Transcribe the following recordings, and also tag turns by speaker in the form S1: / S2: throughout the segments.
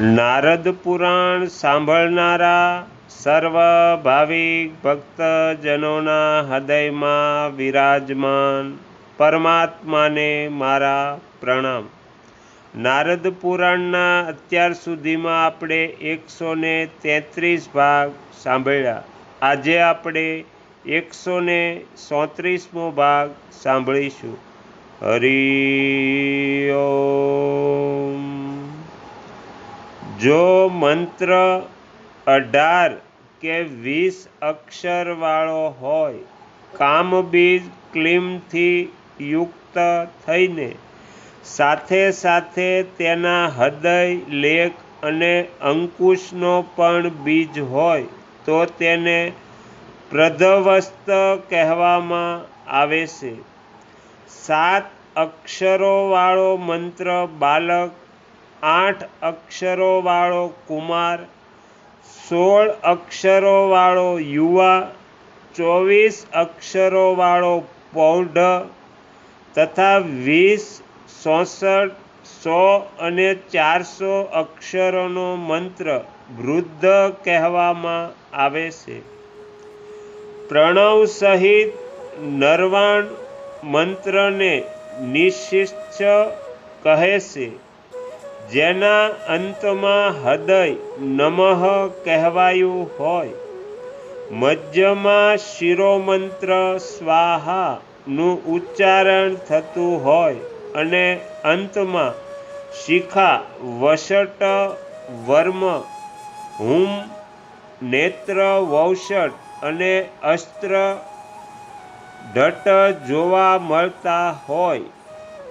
S1: નારદ પુરાણ સાંભળનારા સર્વ ભાવિક ભક્તજનોના હૃદયમાં વિરાજમાન પરમાત્માને મારા પ્રણામ. નારદ પુરાણના અત્યાર સુધીમાં આપણે એકસો ને તેત્રીસ ભાગ સાંભળ્યા. આજે આપણે એકસો ને સોત્રીસમો ભાગ સાંભળીશું. હરિ ઓમ જો મંત્ર અઢાર કે વીસ અક્ષરવાળો હોય, કામબીજ ક્લીમથી યુક્ત થઈને સાથે સાથે તેના હૃદય, લેખ અને અંકુશનો પણ બીજ હોય, તો તેને પ્રધવસ્ત કહેવામાં આવે છે. સાત અક્ષરોવાળો મંત્ર બાલક આઠ અક્ષરોવાળો કુમાર, સોળ અક્ષરોવાળો યુવા, ચોવીસ અક્ષરોવાળો પૌઢ તથા વીસ ચોસઠ સો અને ચારસો અક્ષરોનો મંત્ર વૃદ્ધ કહેવામાં આવે છે. પ્રણવ સહિત નરવાણ મંત્રને નિશિષ્ઠ કહે છે. જેના અંતમાં હૃદય નમઃ કહેવાયું હોય. મધ્યમાં શિરોમંત્ર સ્વાહાનું ઉચ્ચારણ થતું હોય અને અંતમાં શિખા, વસટ, વર્મ, હુમ, નેત્ર, વૌષટ અને અસ્ત્ર, ઢટ જોવા મળતા હોય.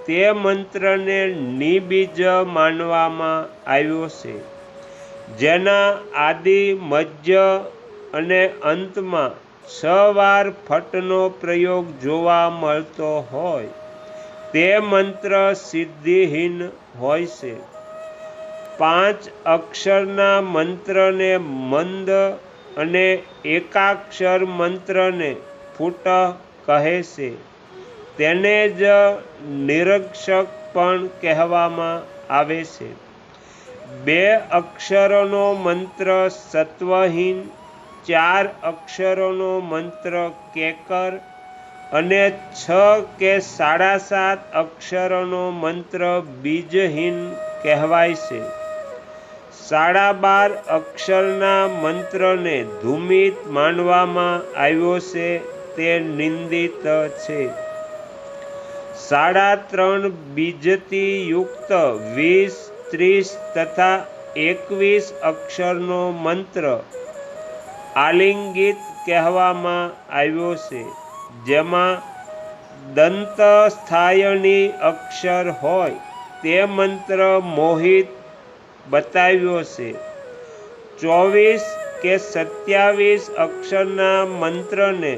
S1: તે મંત્રને નિબીજ માનવામાં આવ્યો છે. જેના આદિ મધ્ય અને અંતમાં છ વાર ફટનો પ્રયોગ જોવા મળતો હોય, તે મંત્ર સિદ્ધિહીન હોય છે. પાંચ અક્ષરના મંત્રને મંદ અને એકાક્ષર મંત્રને ફૂટ કહે છે. તેને જ નિરક્ષક પણ કહેવામાં આવે છે. બે અક્ષરોનો મંત્ર સત્વહીન, ચાર અક્ષરોનો મંત્ર કેકર અને છ કે સાડા સાત અક્ષરોનો મંત્ર બીજહીન કહેવાય છે. સાડા બાર અક્ષરના મંત્રને ધૂમિત માનવામાં આવ્યો છે, તે નિંદિત છે. સાડા ત્રણ બીજથી યુક્ત વીસ, ત્રીસ તથા એકવીસ અક્ષરનો મંત્ર આલિંગિત કહેવામાં આવ્યો છે, જેમાં દંતસ્થાયની અક્ષર હોય તે મંત્ર મોહિત બતાવ્યો છે. ચોવીસ કે સત્યાવીસ અક્ષરના મંત્રને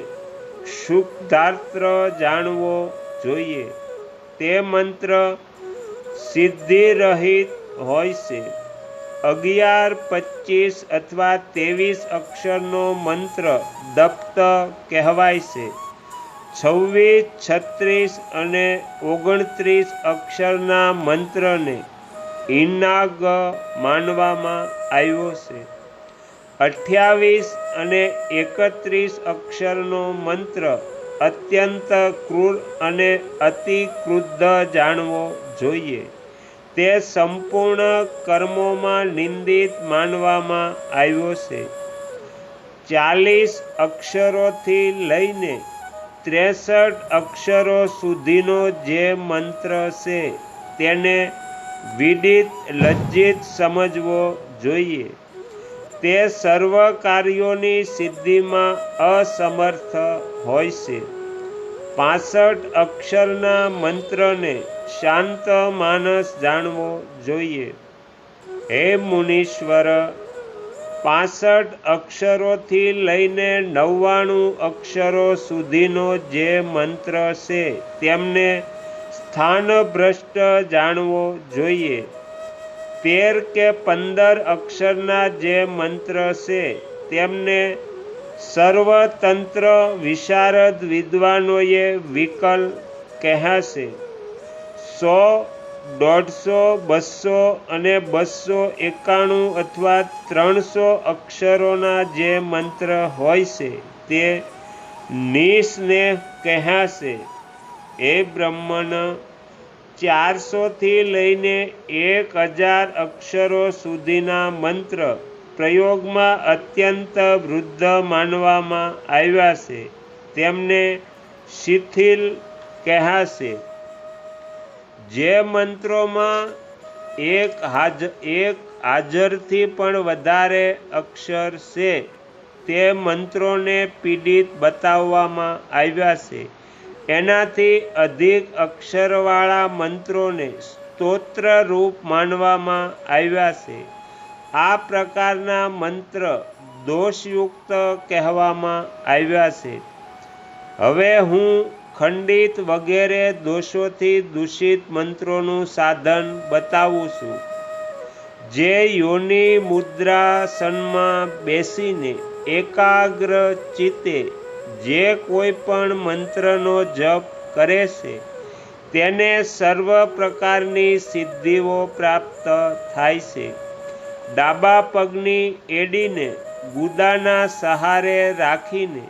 S1: શુદ્ધાર્ત્ર જાણવો જોઈએ. તે મંત્ર સિદ્ધિરહિત હોય છે. અગિયાર પચીસ અથવા ત્રેવીસ અક્ષરનો મંત્ર દપ્ત કહેવાય છે. છવ્વીસ, છત્રીસ અને ઓગણત્રીસ અક્ષરના મંત્રને ઇનાગ માનવામાં આવ્યો છે. અઠ્યાવીસ અને એકત્રીસ અક્ષરનો મંત્ર અત્યંત ક્રૂર અને અતિ ક્રુદ્ધ જાણવો જોઈએ. તે સંપૂર્ણ કર્મોમાં નિંદિત માનવામાં આવ્યો છે. ચાલીસ અક્ષરોથી લઈને ત્રેસઠ અક્ષરો સુધીનો જે મંત્ર છે, તેને વિદિત, લજ્જિત સમજવો જોઈએ. તે સર્વ કાર્યોની સિદ્ધિમાં અસમર્થ હોય છે. પાસઠ અક્ષરના મંત્રને શાંત માનસ જાણવો જોઈએ. હે મુનીશ્વર, પાસઠ અક્ષરોથી લઈને નવ્વાણું અક્ષરો સુધીનો જે મંત્ર છે, તેમને સ્થાનભ્રષ્ટ જાણવો જોઈએ. તેર કે પંદર અક્ષરના જે મંત્ર છે, તેમને સર્વતંત્ર વિશારદ વિદ્વાનોએ વિકલ કહેશે. સો, દોઢસો, બસો અને બસો એકાણું અથવા ત્રણસો અક્ષરોના જે મંત્ર હોય છે, તે નિસ્નેહ કહેશે. એ બ્રહ્મન ચારસોથી લઈને એક હજાર અક્ષરો સુધીના મંત્ર પ્રયોગમાં અત્યંત વૃદ્ધ માનવામાં આવ્યા છે. તેમને શિથિલ કહેશે. જે મંત્રોમાં એક હાજ, એક હાજરથી પણ વધારે અક્ષર છે, તે મંત્રોને પીડિત બતાવવામાં આવ્યા છે. એનાથી અધિક અક્ષરવાળા મંત્રોને સ્તોત્ર રૂપ માનવામાં આવ્યા છે. આ પ્રકારના મંત્ર દોષયુક્ત કહેવામાં આવ્યા છે. હવે હું ખંડિત વગેરે દોષોથી દૂષિત મંત્રોનું સાધન બતાવું છું. જે યોનિ મુદ્રાસનમાં બેસીને એકાગ્ર ચિત્તે જે કોઈ પણ મંત્રનો જપ કરે છે, તેને સર્વ પ્રકારની સિદ્ધિઓ પ્રાપ્ત થાય છે. ડાબા પગની એડીને ગુદાના સહારે રાખીને,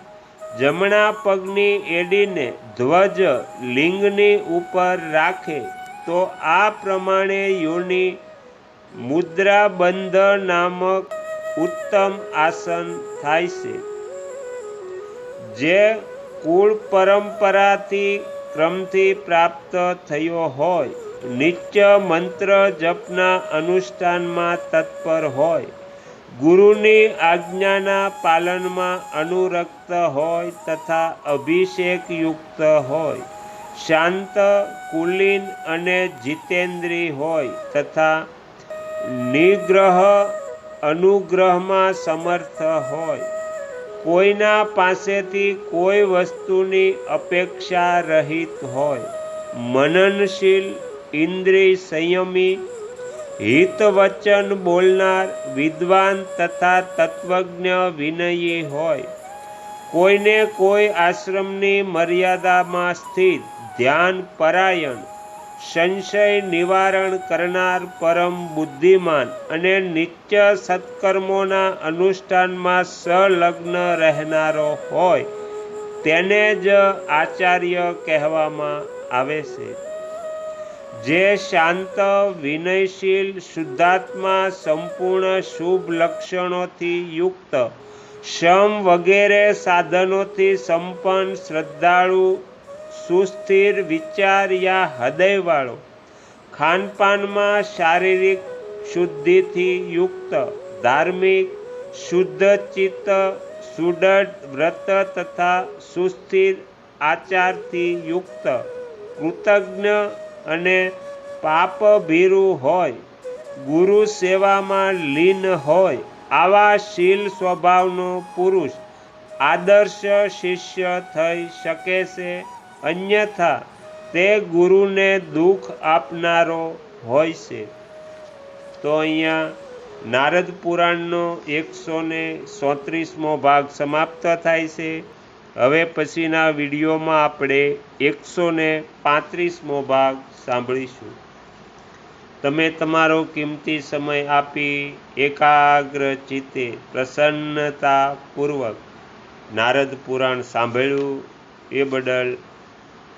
S1: જમણા પગની એડીને ધ્વજ લિંગની ઉપર રાખે, તો આ પ્રમાણે યોની મુદ્રાબંધ નામક ઉત્તમ આસન થાય છે. જે કુળ પરંપરાથી ક્રમથી પ્રાપ્ત થયો હોય, નિત્ય મંત્ર જપના અનુષ્ઠાનમાં તત્પર હોય, ગુરુની આજ્ઞાના પાલનમાં અનુરક્ત હોય તથા અભિષેકયુક્ત હોય, શાંત, કુલીન અને જીતેન્દ્રી હોય તથા નિગ્રહ અનુગ્રહમાં સમર્થ હોય. કોઈના પાસેથી કોઈ વસ્તુની અપેક્ષા રહિત હોય, મનનશીલ ઇન્દ્રિય સંયમી હિત વચન બોલનાર, વિદ્વાન તથા તત્વજ્ઞ વિનયી હોય, કોઈને કોઈ આશ્રમની મર્યાદામાં સ્થિત, ધ્યાન પરાયણ સંશય નિવારણ કરનાર પરમ બુદ્ધિમાન અને નિત્ય સત્કર્મોના અનુષ્ઠાનમાં સંલગ્ન રહેનારો હોય, તેને જ આચાર્ય કહેવામાં આવે છે. જે શાંત, વિનયશીલ શુદ્ધાત્મા સંપૂર્ણ શુભ લક્ષણોથી યુક્ત, શમ વગેરે સાધનોથી સંપન્ન, શ્રદ્ધાળુ સુસ્થિર વિચાર યા હૃદયવાળો. ખાનપાનમાં શારીરિક શુદ્ધિથી યુક્ત, ધાર્મિક, શુદ્ધ ચિત્ત સુદૃઢ વ્રત તથા સુસ્થિર આચારથી યુક્ત, કૃતજ્ઞ અને પાપભીરુ હોય, ગુરુ સેવામાં લીન હોય, આવા શીલ સ્વભાવનો પુરુષ આદર્શ શિષ્ય થઈ શકે છે. અન્યથા તે ગુરુને દુઃખ આપનારો હોય છે. તો અહીંયા નારદ પુરાણનો એકસો ને સોત્રીસમો ભાગ સમાપ્ત થાય છે. હવે પછીના વિડીયોમાં આપણે એકસો ને પાંત્રીસમો ભાગ સાંભળીશું. તમે તમારો કિંમતી સમય આપી એકાગ્ર ચિત્તે પ્રસન્નતાપૂર્વક નારદ પુરાણ સાંભળ્યું. એ બદલ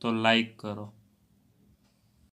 S2: તો લાઈક કરો.